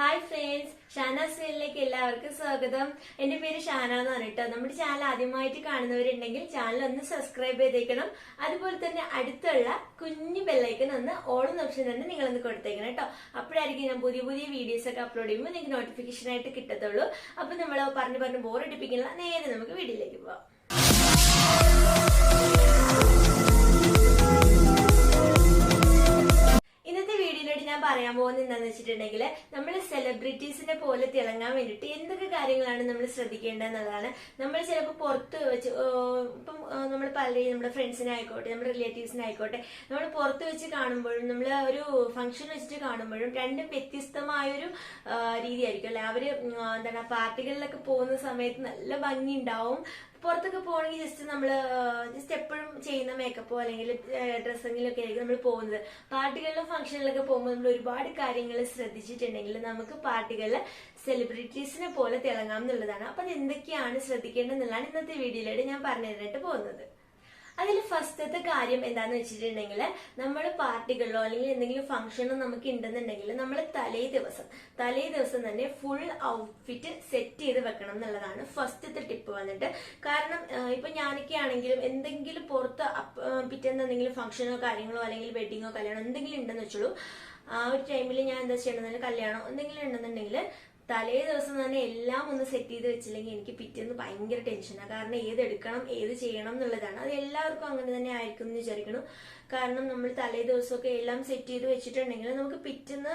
Hi friends Shana സീലിലേക്ക് എല്ലാവർക്കും സ്വാഗതം. എന്റെ പേര് ഷാന എന്ന് പറഞ്ഞിട്ടോ നമ്മുടെ ചാനൽ ആദ്യമായിട്ട് കാണുന്നവരുണ്ടെങ്കിൽ ചാനൽ ഒന്ന് സബ്സ്ക്രൈബ് ചെയ്തേക്കണം. അതുപോലെ തന്നെ അടുത്തുള്ള കുഞ്ഞു ബെല്ലൈക്കൻ ഒന്ന് ഓൺ ഓപ്ഷൻ തന്നെ നിങ്ങൾ ഒന്ന് കൊടുത്തേക്കണം കേട്ടോ. അപ്പോഴായിരിക്കും ഞാൻ പുതിയ പുതിയ വീഡിയോസ് ഒക്കെ അപ്ലോഡ് ചെയ്യുമ്പോൾ നിങ്ങൾക്ക് നോട്ടിഫിക്കേഷൻ ആയിട്ട് കിട്ടത്തുള്ളൂ. അപ്പൊ നമ്മൾ പറഞ്ഞു പറഞ്ഞ് ബോറടിപ്പിക്കില്ല നേരെ നമുക്ക് വീഡിയോയിലേക്ക് പോവാം. വെച്ചിട്ടുണ്ടെങ്കിൽ നമ്മൾ സെലിബ്രിറ്റീസിനെ പോലെ തിളങ്ങാൻ വേണ്ടിയിട്ട് എന്തൊക്കെ കാര്യങ്ങളാണ് നമ്മൾ ശ്രദ്ധിക്കേണ്ടതെന്നുള്ളതാണ്. നമ്മൾ ചിലപ്പോൾ പുറത്ത് വെച്ച് ഇപ്പം നമ്മൾ പലരെയും നമ്മുടെ ഫ്രണ്ട്സിനെ ആയിക്കോട്ടെ നമ്മുടെ റിലേറ്റീവ്സിനെ ആയിക്കോട്ടെ നമ്മൾ പുറത്ത് വെച്ച് കാണുമ്പോഴും നമ്മൾ ഒരു ഫംഗ്ഷൻ വെച്ചിട്ട് കാണുമ്പോഴും രണ്ടും വ്യത്യസ്തമായൊരു രീതിയായിരിക്കും. അല്ലെ? അവർ എന്താണ് പാർട്ടികളിലൊക്കെ പോകുന്ന സമയത്ത് നല്ല ഭംഗി ഉണ്ടാവും പുറത്തൊക്കെ പോകണമെങ്കിൽ ജസ്റ്റ് നമ്മൾ ജസ്റ്റ് എപ്പോഴും ചെയ്യുന്ന മേക്കപ്പോ അല്ലെങ്കിൽ ഡ്രസ്സിങ്ങിലൊക്കെ ആയിരിക്കും നമ്മൾ പോകുന്നത്. പാർട്ടികളിലും ഫംഗ്ഷനിലൊക്കെ പോകുമ്പോൾ നമ്മൾ ഒരുപാട് കാര്യങ്ങൾ ശ്രദ്ധിച്ചിട്ടുണ്ടെങ്കിൽ നമുക്ക് പാർട്ടികളിൽ സെലിബ്രിറ്റീസിനെ പോലെ തിളങ്ങാം എന്നുള്ളതാണ്. അപ്പൊ എന്തൊക്കെയാണ് ശ്രദ്ധിക്കേണ്ടത് എന്നുള്ളതാണ് ഇന്നത്തെ വീഡിയോയിലൂടെ ഞാൻ പറഞ്ഞു തരാനായിട്ട് പോകുന്നത്. അതിൽ ഫസ്റ്റത്തെ കാര്യം എന്താന്ന് വെച്ചിട്ടുണ്ടെങ്കിൽ നമ്മൾ പാർട്ടികളിലോ അല്ലെങ്കിൽ എന്തെങ്കിലും ഫംഗ്ഷനോ നമുക്ക് ഉണ്ടെന്നുണ്ടെങ്കിൽ നമ്മൾ തലേ ദിവസം തലേ ദിവസം തന്നെ ഫുൾ ഔട്ട്ഫിറ്റ് സെറ്റ് ചെയ്ത് വെക്കണം എന്നുള്ളതാണ് ഫസ്റ്റത്തെ ടിപ്പ് വന്നിട്ട്. കാരണം ഇപ്പൊ ഞാനൊക്കെ ആണെങ്കിലും എന്തെങ്കിലും പുറത്ത് പിറ്റേന്ന് എന്തെങ്കിലും ഫംഗ്ഷനോ കാര്യങ്ങളോ അല്ലെങ്കിൽ വെഡിങ്ങോ കല്യാണോ എന്തെങ്കിലും ഉണ്ടെന്ന് വെച്ചോളൂ. ആ ഒരു ടൈമിൽ ഞാൻ എന്താ ചെയ്യണമെന്നുണ്ടെങ്കിൽ കല്യാണം എന്തെങ്കിലും ഉണ്ടെന്നുണ്ടെങ്കിൽ തലേ ദിവസം തന്നെ എല്ലാം ഒന്ന് സെറ്റ് ചെയ്ത് വെച്ചില്ലെങ്കിൽ എനിക്ക് പിറ്റേന്ന് ഭയങ്കര ടെൻഷനാണ് കാരണം ഏത് എടുക്കണം ഏത് ചെയ്യണം എന്നുള്ളതാണ്. അത് എല്ലാവർക്കും അങ്ങനെ തന്നെ ആയിരിക്കും എന്ന് വിചാരിക്കണം കാരണം നമ്മൾ തലേ ദിവസമൊക്കെ എല്ലാം സെറ്റ് ചെയ്ത് വെച്ചിട്ടുണ്ടെങ്കിൽ നമുക്ക് പിറ്റേന്ന്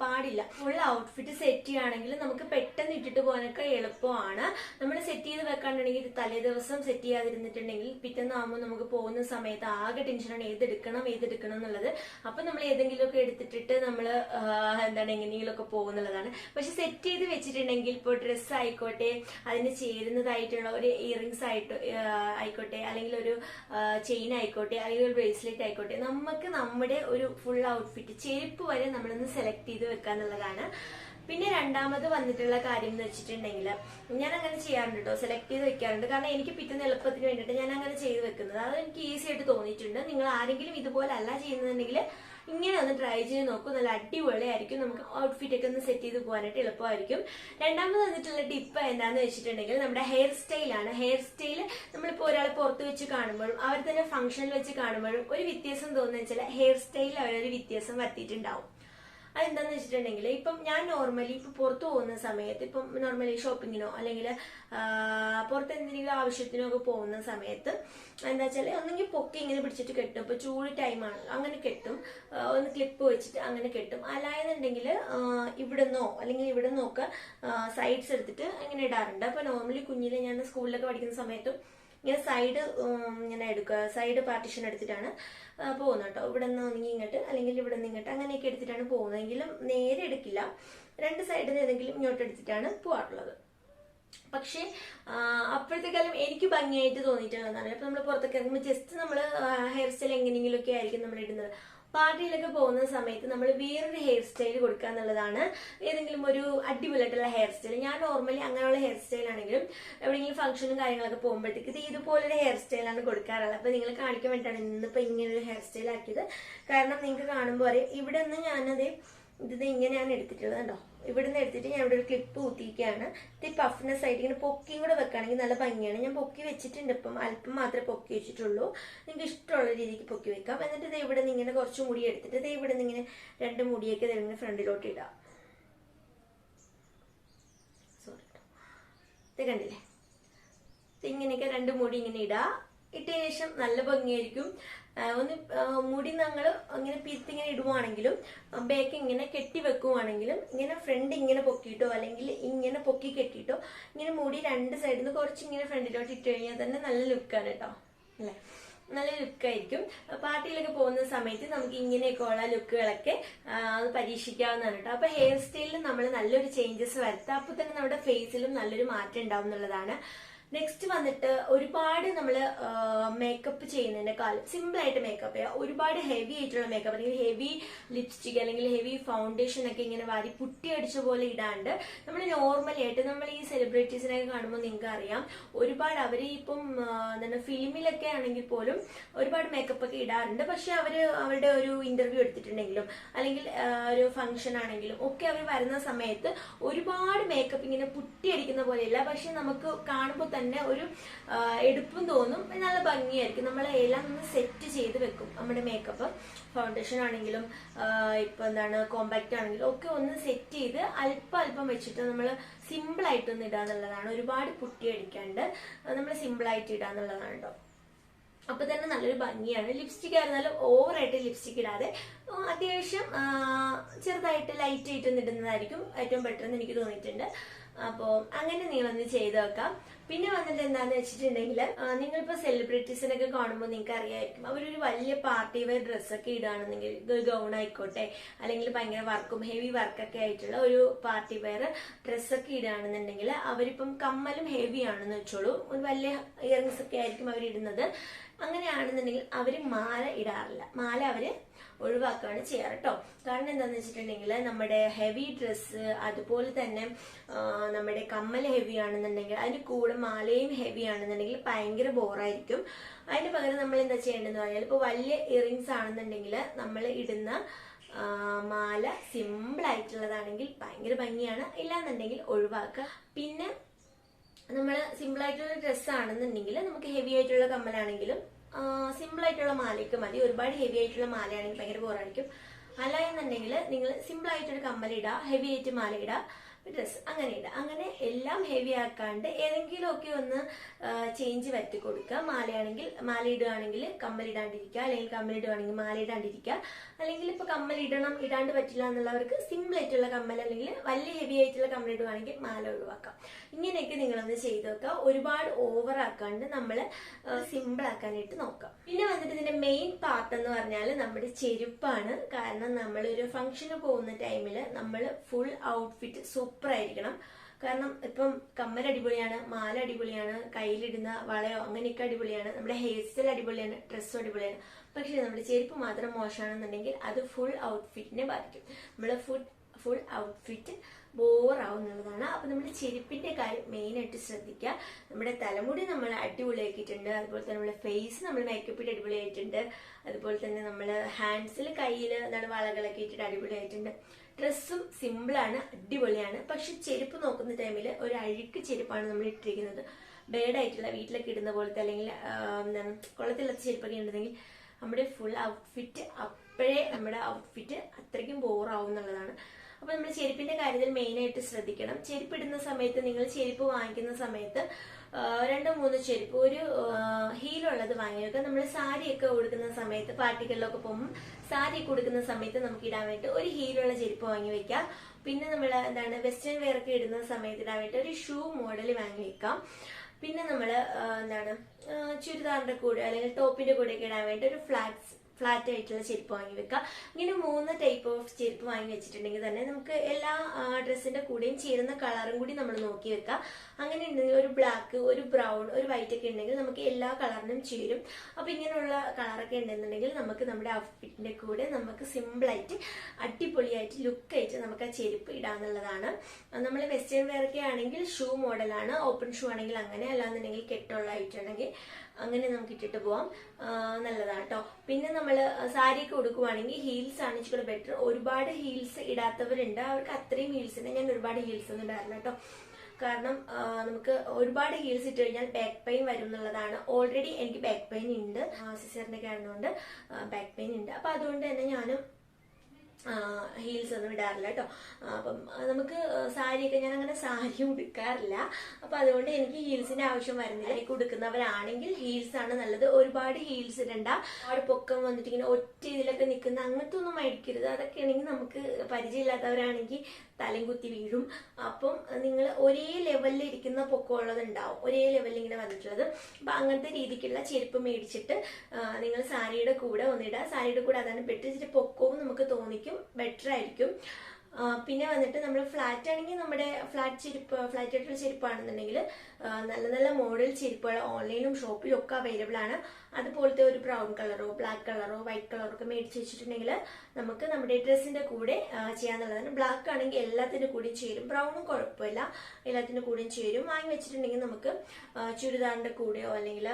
പാടില്ല. ഫുൾ ഔട്ട്ഫിറ്റ് സെറ്റ് ചെയ്യുകയാണെങ്കിൽ നമുക്ക് പെട്ടെന്ന് ഇട്ടിട്ട് പോകാനൊക്കെ എളുപ്പമാണ്. നമ്മൾ സെറ്റ് ചെയ്ത് വെക്കാണ്ടെങ്കിൽ തലേ ദിവസം സെറ്റ് ചെയ്യാതിരുന്നിട്ടുണ്ടെങ്കിൽ പിറ്റേന്ന് ആകുമ്പോൾ നമുക്ക് പോകുന്ന സമയത്ത് ആകെ ടെൻഷനാണ് ഏതെടുക്കണം ഏതെടുക്കണം എന്നുള്ളത്. അപ്പൊ നമ്മൾ ഏതെങ്കിലുമൊക്കെ എടുത്തിട്ടിട്ട് നമ്മൾ എന്താണ് എങ്ങനെയെങ്കിലുമൊക്കെ പോകുന്നുള്ളതാണ്. പക്ഷെ സെറ്റ് ചെയ്ത് വെച്ചിട്ടുണ്ടെങ്കിൽ ഇപ്പോൾ ഡ്രസ്സ് ആയിക്കോട്ടെ അതിന് ചേരുന്നതായിട്ടുള്ള ഒരു ഇയറിങ്സ് ആയിട്ട് ആയിക്കോട്ടെ അല്ലെങ്കിൽ ഒരു ചെയിൻ ആയിക്കോട്ടെ അല്ലെങ്കിൽ ഒരു ബ്രേസ്ലെറ്റ് ആയിക്കോട്ടെ. നമുക്ക് നമ്മുടെ ഒരു ഫുൾ ഔട്ട്ഫിറ്റ് ചെരുപ്പ് വരെ നമ്മളൊന്ന് സെലക്ട് ചെയ്ത് വെക്കാന്നുള്ളതാണ് പിന്നെ രണ്ടാമത് വന്നിട്ടുള്ള കാര്യം എന്ന് വെച്ചിട്ടുണ്ടെങ്കിൽ ഞാൻ അങ്ങനെ ചെയ്യാറുണ്ട് കേട്ടോ സെലക്ട് ചെയ്ത് വെക്കാറുണ്ട്. കാരണം എനിക്ക് പിറ്റുന്ന എളുപ്പത്തിന് വേണ്ടിയിട്ട് ഞാൻ അങ്ങനെ ചെയ്ത് വെക്കുന്നത്. അത് എനിക്ക് ഈസി ആയിട്ട് തോന്നിയിട്ടുണ്ട്. നിങ്ങൾ ആരെങ്കിലും ഇതുപോലെ അല്ല ചെയ്യുന്നുണ്ടെങ്കിൽ ഇങ്ങനെ ഒന്ന് ട്രൈ ചെയ്ത് നോക്കും. നല്ല അടിപൊളിയായിരിക്കും. നമുക്ക് ഔട്ട്ഫിറ്റ് ഒക്കെ ഒന്ന് സെറ്റ് ചെയ്ത് പോകാനായിട്ട് എളുപ്പമായിരിക്കും. രണ്ടാമത് വന്നിട്ടുള്ള ടിപ്പ് എന്താന്ന് വെച്ചിട്ടുണ്ടെങ്കിൽ നമ്മുടെ ഹെയർ സ്റ്റൈലാണ് ഹെയർ സ്റ്റൈൽ നമ്മളിപ്പോൾ ഒരാളെ പുറത്ത് വെച്ച് കാണുമ്പോഴും അവർ തന്നെ ഫംഗ്ഷനിൽ വെച്ച് കാണുമ്പോഴും ഒരു വ്യത്യാസം തോന്നുന്നു വെച്ചാൽ ഹെയർ സ്റ്റൈലിൽ അവരൊരു വ്യത്യാസം വരുത്തിയിട്ടുണ്ടാവും. അതെന്താന്ന് വെച്ചിട്ടുണ്ടെങ്കിൽ ഇപ്പം ഞാൻ നോർമലി ഇപ്പം പുറത്തു പോകുന്ന സമയത്ത് ഇപ്പം നോർമലി ഷോപ്പിങ്ങിനോ അല്ലെങ്കിൽ പുറത്ത് എന്തെങ്കിലും ആവശ്യത്തിനോ ഒക്കെ പോകുന്ന സമയത്ത് എന്താ വെച്ചാൽ ഒന്നെങ്കിൽ പൊക്കി ഇങ്ങനെ പിടിച്ചിട്ട് കെട്ടും. ഇപ്പൊ ചൂട് ടൈമാണ് അങ്ങനെ കെട്ടും. ഒന്ന് ക്ലിപ്പ് വെച്ചിട്ട് അങ്ങനെ കെട്ടും. അല്ലായെന്നുണ്ടെങ്കിൽ ഇവിടെ നിന്നോ അല്ലെങ്കിൽ ഇവിടെ നിന്നൊക്കെ സൈഡ്സ് എടുത്തിട്ട് ഇങ്ങനെ ഇടാറുണ്ട്. അപ്പൊ നോർമലി കുഞ്ഞിലെ ഞാൻ സ്കൂളിലൊക്കെ പഠിക്കുന്ന സമയത്തും ഇങ്ങനെ സൈഡ് ഇങ്ങനെ എടുക്കുക. സൈഡ് പാർട്ടിഷൻ എടുത്തിട്ടാണ് പോകുന്നത് കേട്ടോ. ഇവിടെ നിന്ന് ഇങ്ങോട്ട് അല്ലെങ്കിൽ ഇവിടെ നിന്ന് ഇങ്ങോട്ട് അങ്ങനെയൊക്കെ എടുത്തിട്ടാണ് പോകുന്നതെങ്കിലും നേരെ എടുക്കില്ല. രണ്ട് സൈഡിൽ നിന്ന് ഏതെങ്കിലും ഇങ്ങോട്ട് എടുത്തിട്ടാണ് പോകാറുള്ളത് പക്ഷേ ആ, അപ്പോഴത്തെ കാലം എനിക്ക് ഭംഗിയായിട്ട് തോന്നിയിട്ടുള്ളതാണ് ഇപ്പം നമ്മൾ പുറത്തൊക്കെ ഇറങ്ങുമ്പോൾ ജസ്റ്റ് നമ്മൾ ഹെയർ സ്റ്റൈൽ എങ്ങനെയെങ്കിലുമൊക്കെ ആയിരിക്കും നമ്മൾ ഇടുന്നത്. പാർട്ടിയിലൊക്കെ പോകുന്ന സമയത്ത് നമ്മൾ വേറൊരു ഹെയർ സ്റ്റൈൽ കൊടുക്കുക എന്നുള്ളതാണ് ഏതെങ്കിലും ഒരു അടിപൊളിയായിട്ടുള്ള ഹെയർ സ്റ്റൈൽ ഞാൻ നോർമലി അങ്ങനെയുള്ള ഹെയർ സ്റ്റൈൽ ആണെങ്കിലും എവിടെയെങ്കിലും ഫംഗ്ഷനും കാര്യങ്ങളൊക്കെ പോകുമ്പോഴത്തേക്ക് ഇത് ഇതുപോലൊരു ഹെയർ സ്റ്റൈലാണ് കൊടുക്കാറുള്ളത്. അപ്പോൾ നിങ്ങൾ കാണിക്കാൻ വേണ്ടിയിട്ടാണ് ഇന്നിപ്പോ ഇങ്ങനെ ഒരു ഹെയർ സ്റ്റൈൽ ആക്കിയത്. കാരണം നിങ്ങൾക്ക് കാണുമ്പോൾ അറിയാം ഇവിടെ നിന്ന് ഞാനത് ഇത് ഇങ്ങനെയാണ് എടുത്തിട്ടുള്ളത് കേട്ടോ ഇവിടുന്ന് എടുത്തിട്ട് ഞാൻ ഇവിടെ ഒരു ക്ലിപ്പ് ഊത്തിയിരിക്കുകയാണ് ഇത് പഫ്നെസ് ആയിട്ട് ഇങ്ങനെ പൊക്കിയും കൂടെ വെക്കുകയാണെങ്കിൽ നല്ല ഭംഗിയാണ്. ഞാൻ പൊക്കി വെച്ചിട്ടുണ്ട് ഇപ്പം. അല്പം മാത്രമേ പൊക്കി വെച്ചിട്ടുള്ളൂ. നിങ്ങൾക്ക് ഇഷ്ടമുള്ള രീതിക്ക് പൊക്കി വെക്കാം. എന്നിട്ട് ഇത് ഇവിടെ നിന്ന് ഇങ്ങനെ കുറച്ച് മുടി എടുത്തിട്ട് ഇത് ഇവിടെ നിന്ന് ഇങ്ങനെ രണ്ട് മുടിയൊക്കെ ഇതിങ്ങനെ ഫ്രണ്ടിലോട്ട് ഇടാം. സോറി ഇത് കണ്ടില്ലേ? ഇങ്ങനെയൊക്കെ രണ്ട് മുടി ഇങ്ങനെ ഇടാം. ഇട്ടതിന് ശേഷം നല്ല ഭംഗിയായിരിക്കും. ഒന്ന് മുടി ഞങ്ങൾ ഇങ്ങനെ പിത്തിങ്ങനെ ഇടുവാണെങ്കിലും ബാക്ക് ഇങ്ങനെ കെട്ടി വെക്കുവാണെങ്കിലും ഇങ്ങനെ ഫ്രണ്ട് ഇങ്ങനെ പൊക്കിയിട്ടോ അല്ലെങ്കിൽ ഇങ്ങനെ പൊക്കി കെട്ടിയിട്ടോ ഇങ്ങനെ മുടി രണ്ട് സൈഡിൽ നിന്ന് കുറച്ച് ഇങ്ങനെ ഫ്രണ്ടിലോട്ട് ഇട്ട് കഴിഞ്ഞാൽ തന്നെ നല്ല ലുക്കാണ് കേട്ടോ അല്ലേ? നല്ല ലുക്കായിരിക്കും പാർട്ടിയിലൊക്കെ പോകുന്ന സമയത്ത് നമുക്ക് ഇങ്ങനെയൊക്കെ ഉള്ള ലുക്കുകളൊക്കെ അത് പരീക്ഷിക്കാവുന്നതാണ് കേട്ടോ അപ്പൊ ഹെയർ സ്റ്റൈലിൽ നമ്മൾ നല്ലൊരു ചേഞ്ചസ് വരുത്താം അപ്പൊ തന്നെ നമ്മുടെ ഫേസിലും നല്ലൊരു മാറ്റം ഉണ്ടാവും എന്നുള്ളതാണ് നെക്സ്റ്റ് വന്നിട്ട് ഒരുപാട് നമ്മൾ മേക്കപ്പ് ചെയ്യുന്നതിനേക്കാളും സിമ്പിൾ ആയിട്ട് മേക്കപ്പ് ചെയ്യുക ഒരുപാട് ഹെവി ആയിട്ടുള്ള മേക്കപ്പ് അല്ലെങ്കിൽ ഹെവി ലിപ്സ്റ്റിക് അല്ലെങ്കിൽ ഹെവി ഫൗണ്ടേഷൻ ഒക്കെ ഇങ്ങനെ വാരി പുട്ടി അടിച്ച പോലെ ഇടാണ്ട് നമ്മൾ നോർമലി ആയിട്ട് നമ്മൾ ഈ സെലിബ്രിറ്റീസിനെയൊക്കെ കാണുമ്പോൾ നിങ്ങൾക്ക് അറിയാം. ഒരുപാട് അവർ ഇപ്പം എന്താണ് ഫിലിമിലൊക്കെ ആണെങ്കിൽ പോലും ഒരുപാട് മേക്കപ്പ് ഒക്കെ ഇടാറുണ്ട്. പക്ഷെ അവർ അവരുടെ ഒരു ഇന്റർവ്യൂ എടുത്തിട്ടുണ്ടെങ്കിലും അല്ലെങ്കിൽ ഒരു ഫംഗ്ഷൻ ആണെങ്കിലും ഒക്കെ അവർ വരുന്ന സമയത്ത് ഒരുപാട് മേക്കപ്പ് ഇങ്ങനെ അടിക്കുന്ന പോലെയല്ല. പക്ഷെ നമുക്ക് കാണുമ്പോൾ തന്നെ ഒരു എടുപ്പും തോന്നും. നല്ല ഭംഗിയായിരിക്കും. നമ്മൾ എല്ലാം ഒന്ന് സെറ്റ് ചെയ്ത് വെക്കും. നമ്മുടെ മേക്കപ്പ് ഫൗണ്ടേഷൻ ആണെങ്കിലും ഇപ്പൊ എന്താണ് കോമ്പാക്റ്റ് ആണെങ്കിലും ഒക്കെ ഒന്ന് സെറ്റ് ചെയ്ത് അല്പം അല്പം വെച്ചിട്ട് നമ്മൾ സിമ്പിൾ ആയിട്ടൊന്ന് ഇടാന്നുള്ളതാണ് ഒരുപാട് പുട്ടി അടിക്കാണ്ട് നമ്മൾ സിമ്പിൾ ആയിട്ട് ഇടാന്നുള്ളതാണ് കേട്ടോ അപ്പൊ തന്നെ നല്ലൊരു ഭംഗിയാണ്. ലിപ്സ്റ്റിക് ആയിരുന്നാലും ഓവറായിട്ട് ലിപ്സ്റ്റിക് ഇടാതെ അത്യാവശ്യം ചെറുതായിട്ട് ലൈറ്റ് ആയിട്ട് ഇടുന്നതായിരിക്കും ഏറ്റവും ബെറ്റർ എന്ന് എനിക്ക് തോന്നിയിട്ടുണ്ട്. അപ്പോൾ അങ്ങനെ നിങ്ങളൊന്ന് ചെയ്ത് വെക്കാം പിന്നെ വന്നിട്ട് എന്താന്ന് വെച്ചിട്ടുണ്ടെങ്കിൽ നിങ്ങളിപ്പോ സെലിബ്രിറ്റീസിനൊക്കെ കാണുമ്പോൾ നിങ്ങൾക്ക് അറിയായിരിക്കും അവരൊരു വലിയ പാർട്ടി വെയർ ഡ്രസ്സൊക്കെ ഇടുകയാണെന്നെങ്കിൽ ഗൗൺ ആയിക്കോട്ടെ അല്ലെങ്കിൽ ഭയങ്കര വർക്കും ഹെവി വർക്കൊക്കെ ആയിട്ടുള്ള ഒരു പാർട്ടി വെയർ ഡ്രസ്സൊക്കെ ഇടുകയാണെന്നുണ്ടെങ്കിൽ അവരിപ്പം കമ്മലും ഹെവി ആണെന്ന് വെച്ചോളൂ. ഒരു വലിയ ഇയറിങ്സ് ഒക്കെ ആയിരിക്കും അവരിടുന്നത്. അങ്ങനെയാണെന്നുണ്ടെങ്കിൽ അവർ മാല ഇടാറില്ല. മാല അവർ ഒഴിവാക്കുകയാണ് ചെയ്യാറ് കേട്ടോ കാരണം എന്താണെന്ന് വെച്ചിട്ടുണ്ടെങ്കിൽ നമ്മുടെ ഹെവി ഡ്രസ്സ് അതുപോലെ തന്നെ നമ്മുടെ കമ്മൽ ഹെവി ആണെന്നുണ്ടെങ്കിൽ അതിന് കൂടെ മാലയും ഹെവി ആണെന്നുണ്ടെങ്കിൽ ഭയങ്കര ബോറായിരിക്കും അതിന് പകരം നമ്മൾ എന്താ ചെയ്യേണ്ടതെന്ന് പറഞ്ഞാൽ ഇപ്പോൾ വലിയ ഇയറിങ്സ് ആണെന്നുണ്ടെങ്കിൽ നമ്മൾ ഇടുന്ന മാല സിമ്പിൾ ആയിട്ടുള്ളതാണെങ്കിൽ ഭയങ്കര ഭംഗിയാണ്. ഇല്ലാന്നുണ്ടെങ്കിൽ ഒഴിവാക്കുക. പിന്നെ നമ്മൾ സിമ്പിൾ ആയിട്ടുള്ള ഡ്രസ്സ് ആണെന്നുണ്ടെങ്കിൽ നമുക്ക് ഹെവി ആയിട്ടുള്ള കമ്മലാണെങ്കിലും സിമ്പിൾ ആയിട്ടുള്ള മാലയ്ക്ക് മതി. ഒരുപാട് ഹെവി ആയിട്ടുള്ള മാലയാണെങ്കിൽ ഭയങ്കര ബോറായിരിക്കും അല്ല എന്നുണ്ടെങ്കിൽ നിങ്ങൾ സിമ്പിൾ ആയിട്ടൊരു കമ്മലിടുക ഹെവി ആയിട്ട് മാല ഇടുക ഡ്രസ്സ് അങ്ങനെ ഇടുക അങ്ങനെ എല്ലാം ഹെവി ആക്കാണ്ട് ഏതെങ്കിലുമൊക്കെ ഒന്ന് ചേഞ്ച് വരുത്തി കൊടുക്കുക. മാലയാണെങ്കിൽ മാല ഇടുകയാണെങ്കിൽ കമ്മലിടാണ്ടിരിക്കുക. അല്ലെങ്കിൽ കമ്മലിടുകയാണെങ്കിൽ മാല ഇടാണ്ടിരിക്കുക അല്ലെങ്കിൽ ഇപ്പൊ കമ്മൽ ഇടണം ഇടാണ്ട് പറ്റില്ല എന്നുള്ളവർക്ക് സിമ്പിൾ ആയിട്ടുള്ള കമ്മൽ അല്ലെങ്കിൽ വലിയ ഹെവി ആയിട്ടുള്ള കമ്മൽ ഇടുകയാണെങ്കിൽ മാല ഒഴിവാക്കാം. ഇങ്ങനെയൊക്കെ നിങ്ങളൊന്ന് ചെയ്ത് വെക്കുക ഒരുപാട് ഓവർ ആക്കാണ്ട് നമ്മൾ സിമ്പിൾ ആക്കാനായിട്ട് നോക്കാം പിന്നെ വന്നിട്ട് ഇതിന്റെ മെയിൻ പാർട്ട് എന്ന് പറഞ്ഞാൽ നമ്മുടെ ചെരുപ്പാണ്. കാരണം നമ്മളൊരു ഫംഗ്ഷന് പോകുന്ന ടൈമിൽ നമ്മൾ ഫുൾ ഔട്ട്ഫിറ്റ് സൂപ്പർ ആയിരിക്കണം കാരണം ഇപ്പം കമ്മൽ അടിപൊളിയാണ് മാല അടിപൊളിയാണ് കയ്യിലിടുന്ന വളയോ അങ്ങനെയൊക്കെ അടിപൊളിയാണ് നമ്മുടെ ഹെയർ സ്റ്റൈൽ അടിപൊളിയാണ് ഡ്രസ്സും അടിപൊളിയാണ്. പക്ഷെ നമ്മുടെ ചെരുപ്പ് മാത്രം മോശമാണെന്നുണ്ടെങ്കിൽ അത് ഫുൾ ഔട്ട്ഫിറ്റിനെ ബാധിക്കും. നമ്മുടെ ഫുഡ് ഫുൾ ഔട്ട്ഫിറ്റ് ബോറാവും എന്നുള്ളതാണ് അപ്പൊ നമ്മുടെ ചെരുപ്പിന്റെ കാര്യം മെയിനായിട്ട് ശ്രദ്ധിക്കുക. നമ്മുടെ തലമുടി നമ്മൾ അടിപൊളിയാക്കിയിട്ടുണ്ട്. അതുപോലെ തന്നെ നമ്മുടെ ഫേസ് നമ്മൾ മേക്കപ്പ് ഇട്ട് അടിപൊളിയായിട്ടുണ്ട്. അതുപോലെ തന്നെ നമ്മൾ ഹാൻഡ്സിൽ കയ്യിൽ എന്താണ് വളകളൊക്കെ ഇട്ടിട്ട് അടിപൊളിയായിട്ടുണ്ട്. ഡ്രസ്സും സിമ്പിളാണ് അടിപൊളിയാണ്. പക്ഷെ ചെരുപ്പ് നോക്കുന്ന ടൈമിൽ ഒരു അഴുക്ക് ചെരുപ്പാണ് നമ്മൾ ഇട്ടിരിക്കുന്നത്. ബേഡായിട്ടുള്ള വീട്ടിലൊക്കെ ഇടുന്ന പോലത്തെ അല്ലെങ്കിൽ കുളത്തിലുള്ള ചെരുപ്പൊക്കെ ഉണ്ടെങ്കിൽ നമ്മുടെ ഫുൾ ഔട്ട്ഫിറ്റ് അപ്പോഴേ നമ്മുടെ ഔട്ട്ഫിറ്റ് അത്രയ്ക്കും ബോറാവും എന്നുള്ളതാണ്. അപ്പൊ നമ്മൾ ചെരുപ്പിന്റെ കാര്യത്തിൽ മെയിനായിട്ട് ശ്രദ്ധിക്കണം. ചെരുപ്പിടുന്ന സമയത്ത് നിങ്ങൾ ചെരുപ്പ് വാങ്ങിക്കുന്ന സമയത്ത് രണ്ടോ മൂന്നോ ചെരുപ്പ്. ഒരു ഹീലുള്ളത് വാങ്ങി വെക്കാം നമ്മൾ സാരിയൊക്കെ ഉടുക്കുന്ന സമയത്ത് പാർട്ടികളിലൊക്കെ പോകുമ്പോൾ സാരിയൊക്കെ കൊടുക്കുന്ന സമയത്ത് നമുക്ക് ഇടാൻ വേണ്ടി ഒരു ഹീലുള്ള ചെരുപ്പ് വാങ്ങി വെക്കാം പിന്നെ നമ്മൾ എന്താണ് വെസ്റ്റേൺ വെയർ ഒക്കെ ഇടുന്ന സമയത്ത് ഇടാൻ വേണ്ടി ഒരു ഷൂ മോഡൽ വാങ്ങി വെക്കാം. പിന്നെ നമ്മൾ എന്താണ് ചുരിദാറിന്റെ കൂടെ അല്ലെങ്കിൽ ടോപ്പിന്റെ കൂടെ ഒക്കെ ഇടാൻ വേണ്ടി ഒരു ഫ്ലാറ്റ്സ് ഫ്ലാറ്റ് ആയിട്ടുള്ള ചെരുപ്പ് വാങ്ങി വെക്കുക. ഇങ്ങനെ മൂന്ന് ടൈപ്പ് ഓഫ് ചെരുപ്പ് വാങ്ങി വെച്ചിട്ടുണ്ടെങ്കിൽ തന്നെ നമുക്ക് എല്ലാ ഡ്രസ്സിന്റെ കൂടെയും ചേരുന്ന കളറും കൂടി നമ്മൾ നോക്കി വെക്കുക. അങ്ങനെ ഉണ്ടെങ്കിൽ ഒരു ബ്ലാക്ക് ഒരു ബ്രൗൺ ഒരു വൈറ്റ് ഒക്കെ ഉണ്ടെങ്കിൽ നമുക്ക് എല്ലാ കളറിനും ചേരും. അപ്പൊ ഇങ്ങനെയുള്ള കളറൊക്കെ ഉണ്ടെന്നുണ്ടെങ്കിൽ നമുക്ക് നമ്മുടെ ഔട്ട്ഫിറ്റിന്റെ കൂടെ നമുക്ക് സിമ്പിളായിട്ട് അടിപൊളിയായിട്ട് ലുക്കായിട്ട് നമുക്ക് ആ ചെരുപ്പ് ഇടാന്നുള്ളതാണ് നമ്മൾ വെസ്റ്റേൺ വെയർ ഒക്കെ ആണെങ്കിൽ ഷൂ മോഡലാണ് ഓപ്പൺ ഷൂ ആണെങ്കിൽ അങ്ങനെ അല്ലാന്നുണ്ടെങ്കിൽ കെട്ടുള്ള ആയിട്ടുണ്ടെങ്കിൽ അങ്ങനെ നമുക്ക് ഇട്ടിട്ട് പോവാം. നല്ലതാണ് കേട്ടോ പിന്നെ നമ്മൾ സാരിയൊക്കെ ഉടുക്കുവാണെങ്കിൽ ഹീൽസ് ആണ് ഇച്ചിരി ബെറ്റർ ഒരുപാട് ഹീൽസ് ഇടാത്തവരുണ്ട്. അവർക്ക് അത്രയും ഹീൽസ് ഉണ്ട് ഞാൻ ഒരുപാട് ഹീൽസ് ഒന്നും ഇടാറില്ല കേട്ടോ. കാരണം നമുക്ക് ഒരുപാട് ഹീൽസ് ഇട്ട് കഴിഞ്ഞാൽ ബാക്ക് പെയിൻ വരും എന്നുള്ളതാണ്. ഓൾറെഡി എനിക്ക് ബാക്ക് പെയിൻ ഉണ്ട്. സിസ്റ്ററിന്റെ കാരണം കൊണ്ട് ബാക്ക് പെയിൻ ഉണ്ട്. അപ്പൊ അതുകൊണ്ട് തന്നെ ഞാനും ഹീൽസ് ഒന്നും ഇടാറില്ല കേട്ടോ അപ്പം നമുക്ക് സാരിയൊക്കെ ഞാൻ അങ്ങനെ സാരി ഉടുക്കാറില്ല. അപ്പൊ അതുകൊണ്ട് എനിക്ക് ഹീൽസിന്റെ ആവശ്യം വരുന്നില്ല. എനിക്ക് ഉടുക്കുന്നവരാണെങ്കിൽ ഹീൽസ് ആണ് നല്ലത്. ഒരുപാട് ഹീൽസ് ഇടണ്ട. ഒരുപാട് പൊക്കം വന്നിട്ട് ഇങ്ങനെ ഒറ്റ ഇതിലൊക്കെ നിൽക്കുന്ന അങ്ങനത്തെ ഒന്നും മേടിക്കരുത്. അതൊക്കെ ആണെങ്കിൽ നമുക്ക് പരിചയമില്ലാത്തവരാണെങ്കിൽ തലയും കുത്തി വീഴും. അപ്പം നിങ്ങൾ ഒരേ ലെവലിൽ ഇരിക്കുന്ന പൊക്കമുള്ളത് ഉണ്ടാവും ഒരേ ലെവലിൽ ഇങ്ങനെ വന്നിട്ടുള്ളത്. അപ്പം അങ്ങനത്തെ രീതിക്കുള്ള ചെരുപ്പ് മേടിച്ചിട്ട് നിങ്ങൾ സാരിയുടെ കൂടെ ഒന്നിടുക. സാരിയുടെ കൂടെ അതാണ് ബെറ്റർ ഇച്ചിരി പൊക്കവും നമുക്ക് തോന്നിക്കും. ബെറ്റർ ആയിരിക്കും. പിന്നെ വന്നിട്ട് നമ്മൾ ഫ്ലാറ്റ് ആണെങ്കിൽ നമ്മുടെ ഫ്ലാറ്റ് ചെരുപ്പ് ഫ്ലാറ്റ് ആയിട്ടുള്ള ചെരുപ്പാണെന്നുണ്ടെങ്കിൽ നല്ല നല്ല മോഡൽ ചെരുപ്പുകൾ ഓൺലൈനിലും ഷോപ്പിലും ഒക്കെ അവൈലബിൾ ആണ്. അതുപോലത്തെ ഒരു ബ്രൗൺ കളറോ ബ്ലാക്ക് കളറോ വൈറ്റ് കളറോ ഒക്കെ മേടിച്ച് വെച്ചിട്ടുണ്ടെങ്കിൽ നമുക്ക് നമ്മുടെ ഡ്രസ്സിന്റെ കൂടെ ചെയ്യാന്നുള്ളതാണ്. ബ്ലാക്ക് ആണെങ്കിൽ എല്ലാത്തിന്റെ കൂടെയും ചേരും. ബ്രൗണും കുഴപ്പമില്ല. എല്ലാത്തിന്റെ കൂടെയും ചേരും. വാങ്ങി വെച്ചിട്ടുണ്ടെങ്കിൽ നമുക്ക് ചുരിദാറിന്റെ കൂടെയോ അല്ലെങ്കിൽ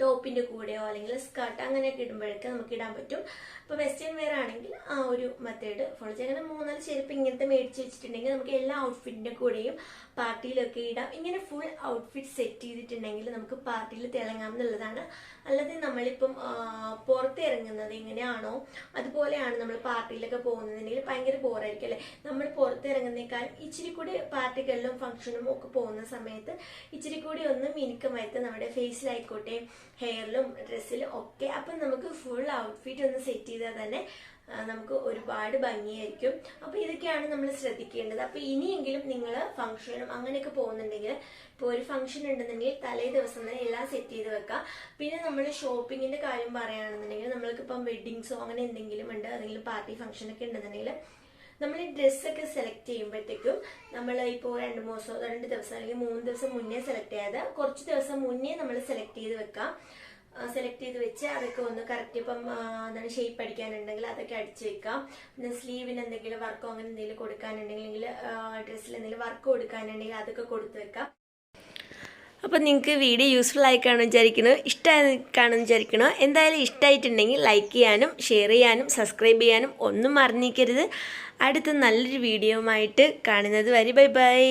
ടോപ്പിന്റെ കൂടെയോ അല്ലെങ്കിൽ സ്കർട്ട് അങ്ങനെയൊക്കെ ഇടുമ്പോഴൊക്കെ നമുക്ക് ഇടാൻ പറ്റും. ഇപ്പോൾ വെസ്റ്റേൺ വെയർ ആണെങ്കിൽ ആ ഒരു മെത്തേഡ് ഫോളോ ചെയ്യാം അങ്ങനെ മൂന്നാൽ ചെരുപ്പ് ഇങ്ങനത്തെ മേടിച്ച് വെച്ചിട്ടുണ്ടെങ്കിൽ നമുക്ക് എല്ലാ ഔട്ട്ഫിറ്റിന്റെ കൂടെയും പാർട്ടിയിലൊക്കെ ഇടാം. ഇങ്ങനെ ഫുൾ ഔട്ട്ഫിറ്റ് സെറ്റ് ചെയ്തിട്ടുണ്ടെങ്കിൽ നമുക്ക് പാർട്ടിയിൽ തിളങ്ങാം എന്നുള്ളതാണ്. അല്ലാതെ നമ്മളിപ്പം പുറത്തിറങ്ങുന്നത് എങ്ങനെയാണോ അതുപോലെയാണ് നമ്മൾ പാർട്ടിയിലൊക്കെ പോകുന്നതെങ്കിൽ ഭയങ്കര ബോറായിരിക്കും അല്ലേ? നമ്മൾ പുറത്ത് ഇറങ്ങുന്നേക്കാളും ഇച്ചിരി കൂടി പാർട്ടികളിലും ഫംഗ്ഷനും ഒക്കെ പോകുന്ന സമയത്ത് ഇച്ചിരി കൂടി ഒന്ന് മിനുക്കം വരുത്ത് നമ്മുടെ ഫേസിലായിക്കോട്ടെ ഹെയറിലും ഡ്രസ്സിലും ഒക്കെ അപ്പം നമുക്ക് ഫുൾ ഔട്ട്ഫിറ്റ് ഒന്ന് സെറ്റ് ചെയ്താൽ തന്നെ നമുക്ക് ഒരുപാട് ഭംഗിയായിരിക്കും. അപ്പോൾ ഇതൊക്കെയാണ് നമ്മൾ ശ്രദ്ധിക്കേണ്ടത്. അപ്പോൾ ഇനിയെങ്കിലും നിങ്ങൾ ഫംഗ്ഷനും അങ്ങനെയൊക്കെ പോകുന്നുണ്ടെങ്കിൽ ഇപ്പോൾ ഒരു ഫംഗ്ഷൻ ഉണ്ടെന്നുണ്ടെങ്കിൽ തലേ ദിവസം തന്നെ എല്ലാം സെറ്റ് ചെയ്ത് വെക്കുക പിന്നെ നമ്മൾ ഷോപ്പിങ്ങിന്റെ കാര്യം പറയുകയാണെന്നുണ്ടെങ്കിൽ നമ്മൾക്കിപ്പം വെഡിങ്സോ അങ്ങനെ എന്തെങ്കിലും ഉണ്ട് അല്ലെങ്കിൽ പാർട്ടി ഫംഗ്ഷനൊക്കെ ഉണ്ടെന്നുണ്ടെങ്കിൽ നമ്മൾ ഈ ഡ്രസ്സൊക്കെ സെലക്ട് ചെയ്യുമ്പോഴത്തേക്കും നമ്മൾ ഇപ്പോൾ രണ്ട് ദിവസം രണ്ട് ദിവസം അല്ലെങ്കിൽ മൂന്ന് ദിവസം മുന്നേ സെലക്ട് ചെയ്യാതെ കുറച്ച് ദിവസം മുന്നേ നമ്മൾ സെലക്ട് ചെയ്ത് വെക്കാം. സെലക്ട് ചെയ്ത് വെച്ച് അതൊക്കെ ഒന്ന് കറക്റ്റ് ഇപ്പം എന്താണ് ഷേപ്പ് അടിക്കാനുണ്ടെങ്കിൽ അതൊക്കെ അടിച്ച് വെക്കാം. പിന്നെ സ്ലീവിന് എന്തെങ്കിലും വർക്കോ അങ്ങനെ എന്തെങ്കിലും കൊടുക്കാനുണ്ടെങ്കിൽ ഡ്രസ്സിൽ എന്തെങ്കിലും വർക്ക് കൊടുക്കാനുണ്ടെങ്കിൽ അതൊക്കെ കൊടുത്ത് വെക്കാം. അപ്പോൾ നിങ്ങൾക്ക് വീഡിയോ യൂസ്ഫുൾ ആയി കാണുമെന്ന് വിചാരിക്കണോ ഇഷ്ടമായി കാണുമെന്ന് വിചാരിക്കണോ എന്തായാലും ഇഷ്ടമായിട്ടുണ്ടെങ്കിൽ ലൈക്ക് ചെയ്യാനും ഷെയർ ചെയ്യാനും സബ്സ്ക്രൈബ് ചെയ്യാനും ഒന്നും മറന്നിരിക്കരുത് അടുത്ത നല്ലൊരു വീഡിയോ ആയിട്ട് കാണുന്നത് വരെ ബൈ ബൈ